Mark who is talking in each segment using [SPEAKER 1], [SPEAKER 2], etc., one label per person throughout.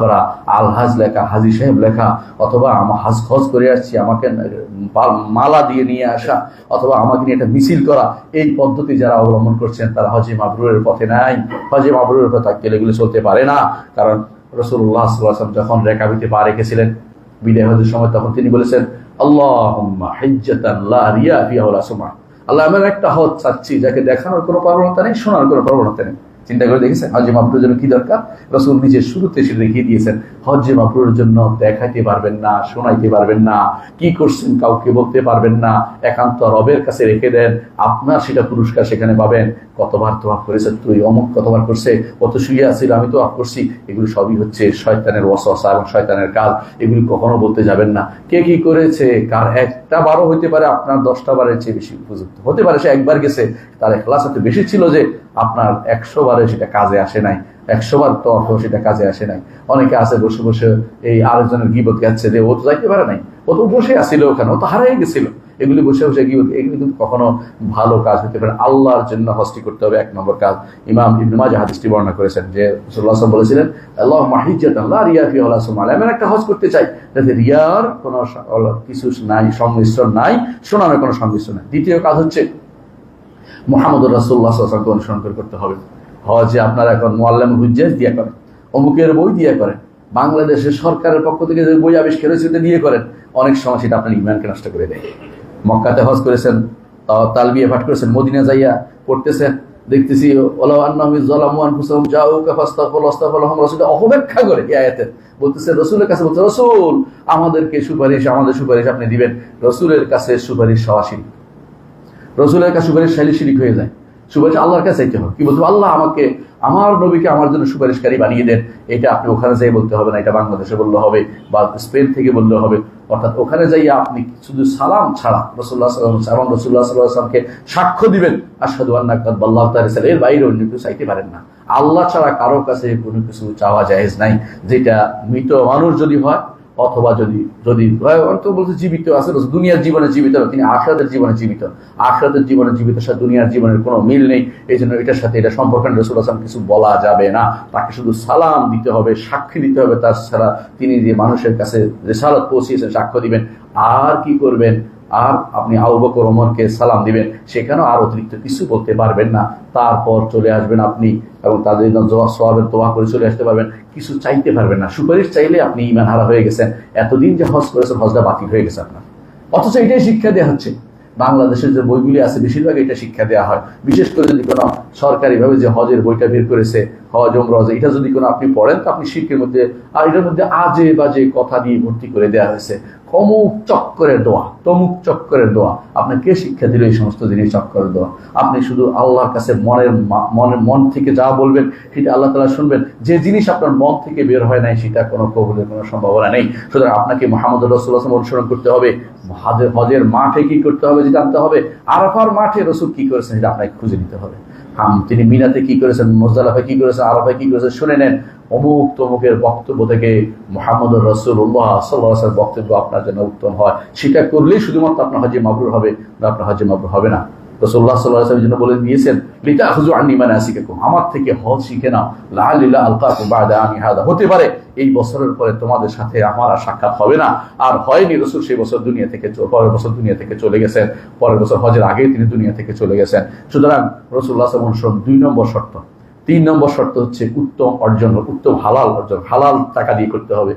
[SPEAKER 1] করা আলহাজ লেখা, হাজি সাহেব লেখা, অথবা আমার হাজ খজ করে আসছি, আমাকে মালা দিয়ে নিয়ে আসা, অথবা আমাকে নিয়ে একটা মিছিল করা, এই পদ্ধতি যারা অবলম্বন করছেন, তারা হজে মাবরুরের পথে নাই। হজে মাবরুরের পথে তাকে এগুলো চলতে পারে না, কারণ রসুল্লাহ সাল্লাম যখন রেখাবিতে পা রেখেছিলেন, বিদায় হজের সময় তখন তিনি বলেছেন আল্লাহ আল্লাহ আমার একটা হজ চাচ্ছি, যাকে দেখানোর কোনো প্রবণতা নেই, শোনার কোনো প্রবণতা নেই। চিন্তা করে দেখেছেন? হজে মাবরুরের জন্য কি দরকার? রসুল নিজে শুরুতে সেটা দেখিয়ে দিয়েছেন হজে মাবরুরের জন্য দেখাইতে পারবেন না, শোনাইতে পারবেন না, কি করছেন কাউকে বলতে পারবেন না, একান্ত রবের কাছে রেখে দেন, আপনার সেটা পুরস্কার সেখানে পাবেন। কতবার তো আপ করেছে, তুই অমুক কতবার করছে, কত শুয়ে আসছিল আমি তো আপ করছি, এগুলো সবই হচ্ছে শয়তানের ওয়াসওয়াসা এবং শয়তানের কাজ, এগুলি কখনো বলতে যাবেন না। কে কি করেছে? কার একটা বারও হইতে পারে, আপনার দশটা বারের চেয়ে বেশি উপযুক্ত। হতে পারে সে একবার গেছে, তার ক্লাস এত বেশি ছিল যে আপনার একশো বারে সেটা কাজে আসে নাই। একশো বার তো অত সেটা কাজে আসে নাই। অনেকে আছে বসে বসে এই আরেকজনের গিবত গাচ্ছে যে ও তো যাইতে পারে নাই। ও তো বসে আসছিল ওখানে, ও তো হারাই গেছিল। এগুলি বসে বসে গিবত, এগুলি কিন্তু কখনো ভালো কাজ হতে পারে আল্লাহর জন্য হস্তি করতে হবে, এক নম্বর কাজ। ইমাম ইবনে মাজাহ হাদিসটি বর্ণনা করেছেন যে আলাইহি বলেছিলেন আল্লাহ মাহিজ্জাতান লা রিয়া ফি ওয়ালা সুমাল। এমন একটা হজ করতে চাই, যাতে রিয়ার কোনো কিছু নাই, সংমিশ্রণ নাই শোনানোর কোনো সংমিশ্রণ নাই। দ্বিতীয় কাজ হচ্ছে মোহাম্মদ রাসুল্লাহ সাল্লামকে অনুসরণ করে করতে হবে। হজে আপনারা এখন মোয়াল্লাম হুজ্জাজ দিয়ে করেন, অমুকের বই দিয়ে করেন, বাংলাদেশের সরকারের পক্ষ থেকে যে বই আবিষ্কার হয়েছে সেটা দিয়ে করেন, অনেক সময় সেটা আপনার ইমানকে নষ্ট করে দেয়। মক্কাতে হজ করেছেন তালবিয়ে পাঠ করেছেন, মদিনা যাইয়া পড়তেছেন, দেখতেছি অপব্যাখ্যা করে বলতেছে, রসুলের কাছে বলছে, রসুল, আমাদেরকে সুপারিশ, আমাদের সুপারিশ আপনি দিবেন। রসুলের কাছে সুপারিশ সওয়াশিল রসুলের কাছে সুপারিশ শালী শিরিক হয়ে যায়। সুপারিশ আল্লাহর কাছে চাইতে হবে। কি বলতে আল্লাহ আমাকে, আমার নবীকে আমার জন্য সুপারিশকারী বানিয়ে দেন। এটা আপনি ওখানে যাই বলতে হবে না, এটা বাংলাদেশে বললে হবে বা স্পেন থেকে বললে হবে। অর্থাৎ ওখানে যাইয়া আপনি শুধু সালাম ছাড়া রসুল্লাহ সাল্লাম এবং রসুল্লাহ সাল্লামকে সাক্ষ্য দিবেন। আসাদু কাদবাল্লাহ তারিসাল এর বাইরে অন্য কিছু চাইতে পারেন না। আল্লাহ ছাড়া কারও কাছে কোনো কিছু চাওয়া জায়েজ নাই। যেটা মৃত মানুষ যদি হয় অথবা যদি যদি বলতে জীবিত আছে দুনিয়ার জীবনে জীবিত তিনি আখরাদের জীবনে জীবিত। আখরাদের জীবনে জীবিত সাথে দুনিয়ার জীবনের কোনো মিল নেই এই জন্য এটার সাথে এটা সম্পর্কে রসুল আসলাম কিছু বলা যাবে না। তাকে শুধু সালাম দিতে হবে, সাক্ষী দিতে হবে, তাছাড়া তিনি যে মানুষের কাছে রেসালত পৌঁছিয়েছেন, সাক্ষ্য দিবেন, আর কি করবেন? আর আপনি আবু বকর ওমরকে সালাম দিবেন, সেখানেও আর অতিরিক্ত কিছু বলতে পারবেন না। তারপর চলে আসবেন আপনি এবং তাদের সোয়াবের তোয়া করে চলে আসতে পারবেন। কিছু চাইতে পারবেন না। সুপারিশ চাইলে আপনি ইমান হারা হয়ে গেছেন। এতদিন যে হজ করেছেন, হজটা বাতিল হয়ে গেছে আপনার। অথচ এটাই শিক্ষা দেওয়া হচ্ছে। বাংলাদেশের যে বইগুলি আছে, বেশিরভাগ এটা শিক্ষা দেওয়া হয়। বিশেষ করে যদি কোনো সরকারিভাবে যে হজের বইটা বের করেছে হজ ওমরজ এটা যদি কোনো আপনি পড়েন, তো আপনি শিল্পের মধ্যে, আর এটার মধ্যে আজে বাজে কথা দিয়ে ভর্তি করে দেওয়া হয়েছে। অমুক চক্করের দোয়া, তমুক চক্করের দোয়া। আপনাকে শিক্ষা দিল এই সমস্ত জিনিস? চক্করের দোয়া। আপনি শুধু আল্লাহর কাছে মনের মনের মন থেকে যা বলবেন, সেটা আল্লাহ তালা শুনবেন। যে জিনিস আপনার মন থেকে বের হয় নাই, সেটা কোনো কবুলের কোনো সম্ভাবনা নেই। সুতরাং আপনাকে মোহাম্মদ রসুল্লাহ অনুসরণ করতে হবে। হজের মাঠে কি করতে হবে জানতে হবে। আরাফার মাঠে রসুল কি করেছেন, সেটা আপনাকে খুঁজে নিতে হবে। হাম তিনি মিনাতে কি করেছেন মোজালাফা কি করেছেন আলাফা কি করেছেন, শুনে নেন। অমুক তমুকের বক্তব্য থেকে মোহাম্মদ রসুল্লাহ সাল্লাহের বক্তব্য আপনার জন্য উত্তম হয়। সেটা করলেই শুধুমাত্র আপনার হাজি মাবরুর হবে আপনার হাজি মাবরুর হবে না। হুজু শিখে আমি হতে পারে এই বছরের পরে তোমাদের সাথে আমার আর সাক্ষাৎ হবে না। আর হয়নি বছর দুনিয়া থেকে পরের বছর দুনিয়া থেকে চলে গেছেন। পরের বছর হজের আগেই তিনি দুনিয়া থেকে চলে গেছেন। সুতরাং রসুল্লাহ অনুসরণ দুই নম্বর শর্ত। তিন নম্বর শর্ত হচ্ছে উত্তম অর্জন উত্তম হালাল অর্জন। হালাল টাকা দিয়ে করতে হবে।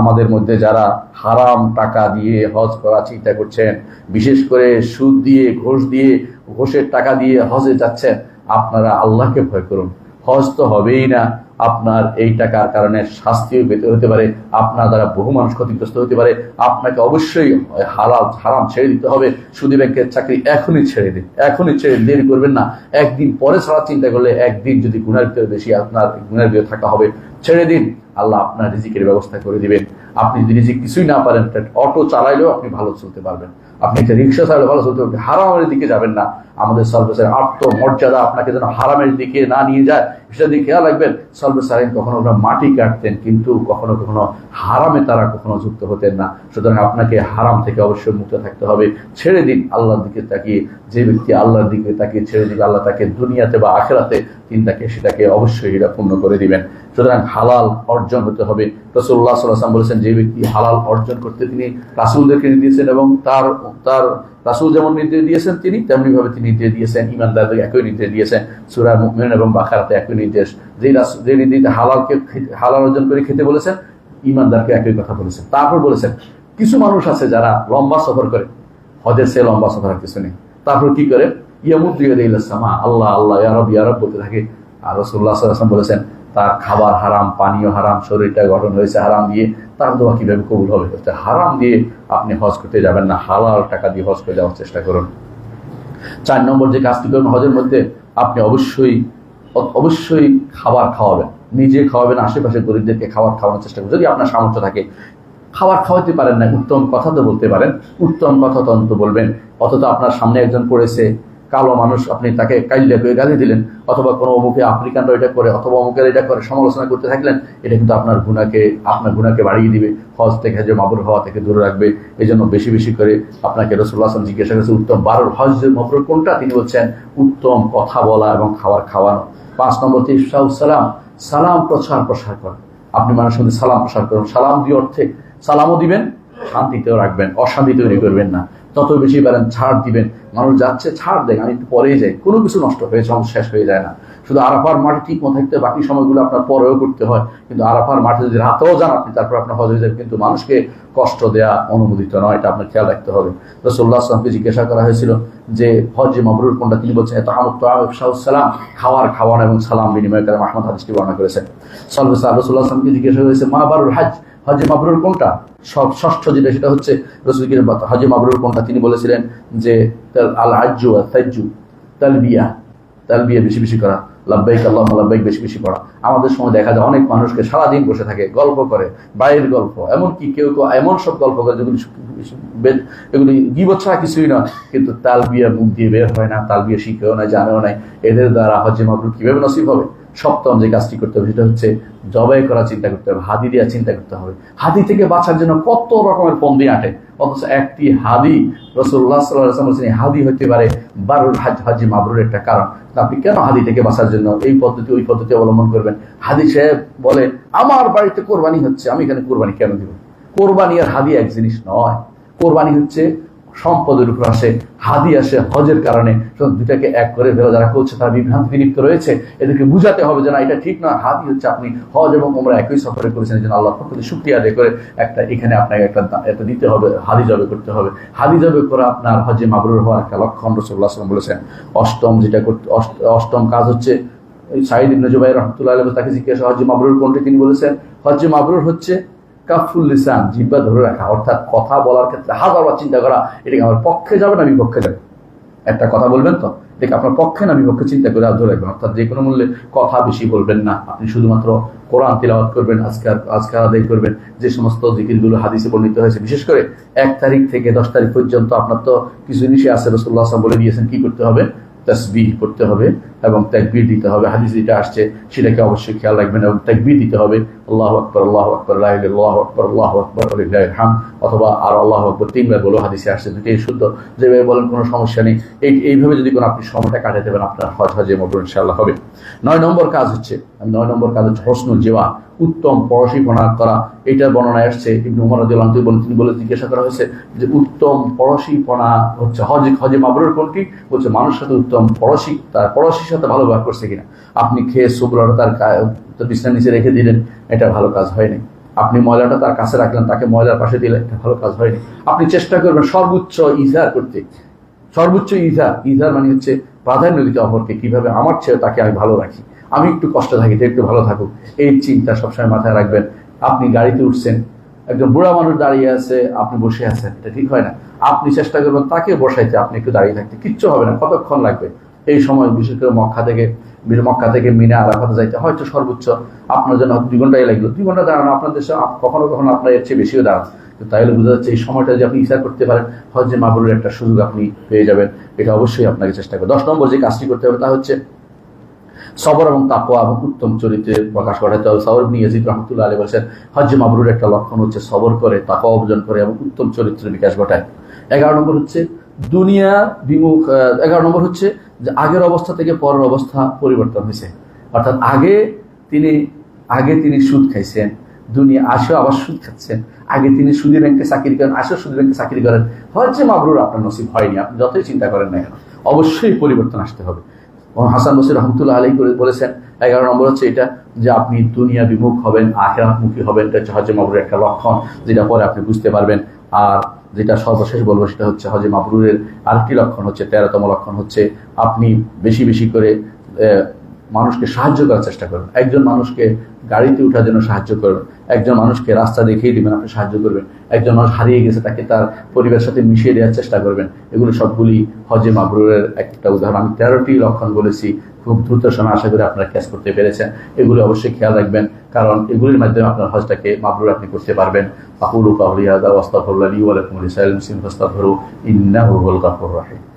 [SPEAKER 1] আমাদের মধ্যে যারা হারাম টাকা দিয়ে হজ করা চিন্তা করছেন, বিশেষ করে সুদ দিয়ে, ঘোষ দিয়ে, ঘোষের টাকা দিয়ে হজে যাচ্ছেন, আপনারা আল্লাহকে ভয় করুন। হজ তো হবেই না। আপনার এই টাকার কারণে শাস্তিও পেতে হতে পারে, আপনার দ্বারা বহু মানুষ ক্ষতিগ্রস্ত হতে পারে, আপনাকে অবশ্যই হালাল, হারাম ছেড়ে দিতে হবে। সুদী ব্যাংকের চাকরি এখনই ছেড়ে দিন, এখনই ছেড়ে দেরি করবেন না। একদিন পরে ছাড়া চিন্তা করলে একদিন যদি গুণের ভিতরে বেশি আপনার গুণের ভিতরে থাকা হবে, ছেড়ে দিন। আল্লাহ আপনার রিজিকের ব্যবস্থা করে দিবেন। আপনি যদি রিজিক কিছুই না পারেন, অটো চালাইলেও আপনি ভালো চলতে পারবেন। আপনি একটা রিক্সা চালালে ভালো চলতে পারবেন হারামের দিকে যাবেন না। আমাদের সর্বেসের আত্মমর্যাদা আপনাকে যেন হারামের দিকে না নিয়ে যায়, সেটা দিকে খেয়াল রাখবেন। সর্বে সারেন কখনো ওরা মাটি কাটতেন, কিন্তু কখনো কখনো হারামে তারা কখনো যুক্ত হতেন না। সুতরাং আপনাকে হারাম থেকে অবশ্যই মুক্ত থাকতে হবে। ছেড়ে দিন আল্লাহর দিকে তাকিয়ে। যে ব্যক্তি আল্লাহর দিকে তাকিয়ে ছেড়ে দিবে, আল্লাহ তাকে দুনিয়াতে বা আখেরাতে তিনি তাকে সেটাকে অবশ্যই এটা পূর্ণ করে দিবেন। সুতরাং হালাল অর্জন হতে হবে। রসুল্লাহ সাল্লাম বলেছেন, যে ব্যক্তি হালাল অর্জন করতে তিনি রাসুলদেরকে দিয়েছেন এবং তার তার রাসুল যেমন নির্দেশ দিয়েছেন তিনি তেমনি ভাবে তিনি নির্দেশ দিয়েছেন ইমানদারদের একই নির্দেশ দিয়েছেন। সুরা মুমিন এবং বাখারাতে একই নির্দেশ। যে রাসূল যে নির্দেশ হালালকে হালাল অর্জন করে খেতে বলেছেন ইমানদারকে একই কথা বলেছেন। তারপর বলেছেন, কিছু মানুষ আছে যারা লম্বা সফর করে, হজের সে লম্বা সফর কিছু নেই। তারপর কি করে? ইয়ামুদ্দিয়ামা আল্লাহ আল্লাহ ইয়ারব ইয়ারব বলতে থাকে। আর রসুল্লাহ বলেছেন তার খাবার হারাম, পানীয় হারাম, শরীরটা গঠন হয়েছে হারাম দিয়ে তার দোয়া কীভাবে কবুল হবে? তো হারাম দিয়ে আপনি হজ করতে যাবেন না, হালাল টাকা দিয়ে হজ করে যাওয়ার চেষ্টা করুন। চার নম্বর যে কাজটি করবেন হজের মধ্যে, আপনি অবশ্যই অবশ্যই খাবার খাওয়াবেন। নিজে খাওয়াবেন, আশেপাশে গরিবদেরকে খাবার খাওয়ানোর চেষ্টা করবেন যদি আপনার সামর্থ্য থাকে, খাবার খাওয়াতে পারেন না, উত্তম কথা তো বলতে পারেন, উত্তম কথা তো অন্তত বলবেন। অথচ আপনার সামনে একজন পড়েছে কালো মানুষ আপনি তাকে কাইল্লা করে গালি দিলেন, অথবা কোনো অমুকে আফ্রিকানরা এটা করে, অথবা অমুকের এটা করে সমালোচনা করতে থাকলেন, এটা কিন্তু আপনার গুণাকে আপনার গুণাকে বাড়িয়ে দিবে, হজ থেকে যে মাবরুর হওয়া থেকে দূরে রাখবে। এই জন্য বেশি বেশি করে আপনাকে রসুল্লাহ আসলাম জিজ্ঞাসা করেছে, উত্তম বারোর হজ যে মাবরুর কোনটা? তিনি বলছেন, উত্তম কথা বলা এবং খাবার খাওয়ানো। পাঁচ নম্বর সালাম সালাম প্রচার, প্রসার করা আপনি মানুষের মধ্যে সালাম প্রসার করুন। সালাম দিয়ে অর্থে সালামও দিবেন, শান্তিতেও রাখবেন, অশান্তি তৈরি করবেন না। তত বেশি পারেন ছাড় দিবেন। মানুষ যাচ্ছে, ছাড় দেন আমি একটু পরেই যাই। কোনো কিছু নষ্ট হয়ে যখন শেষ হয়ে যায় না। শুধু আরাফার মাঠে ঠিক মতো থাকতে বাকি সময়গুলো আপনার পরেও করতে হয়। কিন্তু আরাফার মাঠে যদি রাতেও যান, আপনি তারপর আপনার হজ হয়ে যাবে কিন্তু মানুষকে কষ্ট দেওয়া অনুমোদিত নয়, এটা আপনার খেয়াল রাখতে হবে। রসোল্লা আসলামকে জিজ্ঞাসা করা হয়েছিল যে, হজ মাবরুর কোনটা? তিনি বলছেন এত সালাম, খাওয়ার খাওয়ানো এবং সালাম বিনিময় করে মাহমুদ হাদিসটি বর্ণনা করেছেন। সলবেসা রসুল্লাহ আসলামকে জিজ্ঞাসা করেছে মা বারুর হাজ? হজে মাবরুর কোনটা? সব ষষ্ঠ যেটা সেটা হচ্ছে রসুলকির হজে মাবরুর কোনটা তিনি বলেছিলেন যে আল আজ্জু আর তাজ্জু তালবিয়া তালবিয়া বেশি বেশি করা, লাব্বাইক আল্লাহ লাব্বাইক বেশি বেশি পড়া আমাদের সময় দেখা যায় অনেক মানুষকে সারাদিন বসে থাকে, গল্প করে, বাইরের গল্প, এমনকি কেউ কেউ এমন সব গল্প করে যেগুলি এগুলি গিবত ছাড়া কিছুই নয়, কিন্তু তালবিয়া মুখ দিয়ে বের হয় না, তালবিয়া শিখেও না জানেও নাই, এদের দ্বারা হজে মাবরুর কীভাবে নসিব হবে? সপ্তম যে কাজটি করতে হবে সেটা হচ্ছে জবাই করা চিন্তা করতে হবে, হাদি দেওয়া চিন্তা করতে হবে। হাদি থেকে বাঁচার জন্য কত রকমের ফন্দি আটে, অথচ একটি হাদি রসুল্লাহ বলছেন, হাদি হতে পারে বারুর হাজ, হাজি মাবরুর একটা কারণ। আপনি কেন হাদি থেকে বাঁচার জন্য এই পদ্ধতি, ওই পদ্ধতি অবলম্বন করবেন? হাদি সাহেব বলে, আমার বাড়িতে কোরবানি হচ্ছে, আমি এখানে কোরবানি কেন দিব? কোরবানি আর হাদি এক জিনিস নয়। কোরবানি হচ্ছে সম্পদের উপর আসে, হাদি আসে, হজের কারণে। দুটাকে এক করে ফেলা, যারা করছে, তারা বিভ্রান্তি লিপ্ত রয়েছে। এদেরকে বুঝাতে হবে যে না, এটা ঠিক নয় হাদি হচ্ছে আপনি হজ এবং আমরা একই সফরে করেছেন জন্য আল্লাহ প্রতি শুক্রিয়া আদায় করে একটা, এখানে আপনাকে একটা একটা দিতে হবে, হাদি জবে করতে হবে। হাদি জবে করে আপনার হজে মাবরুর হওয়ার একটা লক্ষণ রসুল্লাহ আসলাম বলেছেন। অষ্টম যেটা করতে অষ্ট- অষ্টম কাজ হচ্ছে সাইদ ইবনে জুবাইর রহমতুল্লাহ তাকে জিজ্ঞাসা হজ্জে মাবরুর কোনটি তিনি বলেছেন? হজ্জে মাবরুর হচ্ছে কাফুল জিব্বা ধরে রাখা, অর্থাৎ কথা বলার ক্ষেত্রে চিন্তা করা এটা কি আমার পক্ষে যাবে না, বিপক্ষে যাবে। একটা কথা বলবেন তো? আপনার পক্ষে না, বিপক্ষে চিন্তা করে ধরে রাখবেন। অর্থাৎ যে কোনো মূল্যে কথা বেশি বলবেন না। আপনি শুধুমাত্র কোরআন তিলাওয়াত করবেন আজকাল আজকাল আদায় করবেন, যে সমস্ত জিকিরগুলো হাদিসে বর্ণিত হয়েছে। বিশেষ করে এক তারিখ থেকে দশ তারিখ পর্যন্ত আপনার তো কিছু জিনিসই আছে রসুল্লাহ আসলাম বলে দিয়েছেন, কি করতে হবে? করতে হবে এবং তাকবীর দিতে হবে। হাদিস যেটা আসছে, সেটাকে অবশ্যই খেয়াল রাখবেন এবং তাকবীর দিতে হবে। আল্লাহ আকবর আল্লাহ আকবর আল্লাহ আকবর আল্লাহ আকবর হাম অথবা আর আল্লাহ আকবর তিনবার বলো, হাদিসে আসছে দুটোই শুদ্ধ। যেভাবে বলেন কোনো সমস্যা নেই। এই, এইভাবে যদি কোনো আপনি সময়টা কাটাতে দেবেন আপনার হজ, হজে মবরুন ইনশাআল্লাহ হবে। নয় নম্বর কাজ হচ্ছে, নয় নম্বর কাজ হচ্ছে হসনুল জেওয়া, উত্তম পড়াশোনা করা। এটার বর্ণনায় আসছে, ইবনু উমর রাদিয়াল্লাহু আনহু বলেন, তিনি বলে জিজ্ঞাসা করা হয়েছে যে উত্তম পড়াশোনা হচ্ছে হজ, হজে মাবরুর কোনটি বলছে, মানুষের সাথে উত্তম পড়শি তার পড়শির সাথে ভালো ব্যবহার করছে কিনা? আপনি খেয়ে শুভ্রটা তার তার বিছনার নিচে রেখে দিলেন, এটা ভালো কাজ হয়নি। আপনি ময়লাটা তার কাছে রাখলেন, তাকে ময়লার পাশে দিলেন, এটা ভালো কাজ হয়নি। আপনি চেষ্টা করবেন সর্বোচ্চ ইজার করতে। সর্বোচ্চ ইজার ইজার মানে হচ্ছে প্রাধান্য দিতে অপরকে কীভাবে আমার চেয়ে তাকে আমি ভালো রাখি। আমি একটু কষ্ট থাকি সে একটু ভালো থাকুক। এই চিন্তা সবসময় মাথায় রাখবেন। আপনি গাড়িতে উঠছেন, একজন বুড়া মানুষ দাঁড়িয়ে আছে, আপনি বসে আছেন, এটা ঠিক হয় না। আপনি চেষ্টা করবেন তাকে বসাইতে, আপনি একটু দাঁড়িয়ে থাকতে। কিচ্ছু হবে না, কতক্ষণ লাগবে? এই সময় বিশেষ করে মক্কা থেকে মক্কা থেকে মিনা আরাফাতে যাইতে হয়তো সর্বোচ্চ আপনার জন্য দুই ঘন্টাই লাগল। দুই ঘণ্টা দাঁড়ানো আপনার দেশে কখনো কখনো আপনার এর চেয়ে বেশিও দাঁড়ান। তাহলে বোঝা যাচ্ছে এই সময়টা যদি আপনি ইচ্ছা করতে পারেন হজে মাবরুর একটা সুযোগ আপনি পেয়ে যাবেন। এটা অবশ্যই আপনাকে চেষ্টা করবেন দশ নম্বর যে কাজটি করতে হবে তা হচ্ছে সবর এবং তাকোয়া এবং উত্তম চরিত্রে প্রকাশ ঘটাতে হবে সবর ইবনে ইয়াজিদ রহমতুল্লাহ আলী বলছেন, হজ্জে মাবরুর একটা লক্ষণ হচ্ছে সবর করে, তাকওয়া অর্জন করে এবং উত্তম চরিত্রের বিকাশ ঘটায়। এগারো নম্বর হচ্ছে দুনিয়া বিমুখ এগারো নম্বর হচ্ছে যে আগের অবস্থা থেকে পরের অবস্থা পরিবর্তন হয়েছে। অর্থাৎ আগে তিনি আগে তিনি সুদ খাইছেন, দুনিয়া আসেও আবার সুদ খাচ্ছেন। আগে তিনি সুদি ব্যাংকে চাকরি করেন, আসেও সুদি ব্যাংকে চাকরি করেন। হচ্ছে মাবরুর আপনার নসিব হয়নি, আপনি যতই চিন্তা করেন না কেন, অবশ্যই পরিবর্তন আসতে হবে। হাসান বসির রহমতুল্লাহ আলী করে বলেছেন, এগারো নম্বর হচ্ছে এটা যে আপনি দুনিয়া বিমুখ হবেন আখেরামুখী হবেন, এটা হচ্ছে হজে মাবরুরের একটা লক্ষণ, যেটা পরে আপনি বুঝতে পারবেন। আর যেটা সর্বশেষ বলব সেটা হচ্ছে হজে মাবরুরের আরেকটি লক্ষণ হচ্ছে, তেরোতম লক্ষণ হচ্ছে আপনি বেশি বেশি করে মানুষকে সাহায্য করার চেষ্টা করবেন। একজন মানুষকে গাড়িতে ওঠার জন্য সাহায্য করবেন। একজন মানুষকে রাস্তা দেখিয়ে দিবেন, আপনি সাহায্য করবেন। একজন মানুষ হারিয়ে গেছে, তাকে তার পরিবারের সাথে মিশিয়ে দেওয়ার চেষ্টা করবেন। এগুলো সবগুলি হজে মাবরুরের একটা উদাহরণ। আমি তেরোটি লক্ষণ বলেছি খুব দ্রুত সময় আশা করি আপনারা ক্যাশ করতে পেরেছেন। এগুলো অবশ্যই খেয়াল রাখবেন, কারণ এগুলির মাধ্যমে আপনার হজটাকে মাবরুর আপনি করতে পারবেন। পাহুরু কাহলিয়া দা ওয়াস্তাফুল্লাহ আলী ওয়ালাইকুম ইসাইল ফাস্তাফরু ইন্নাহু হুল গাফুর রাহিম।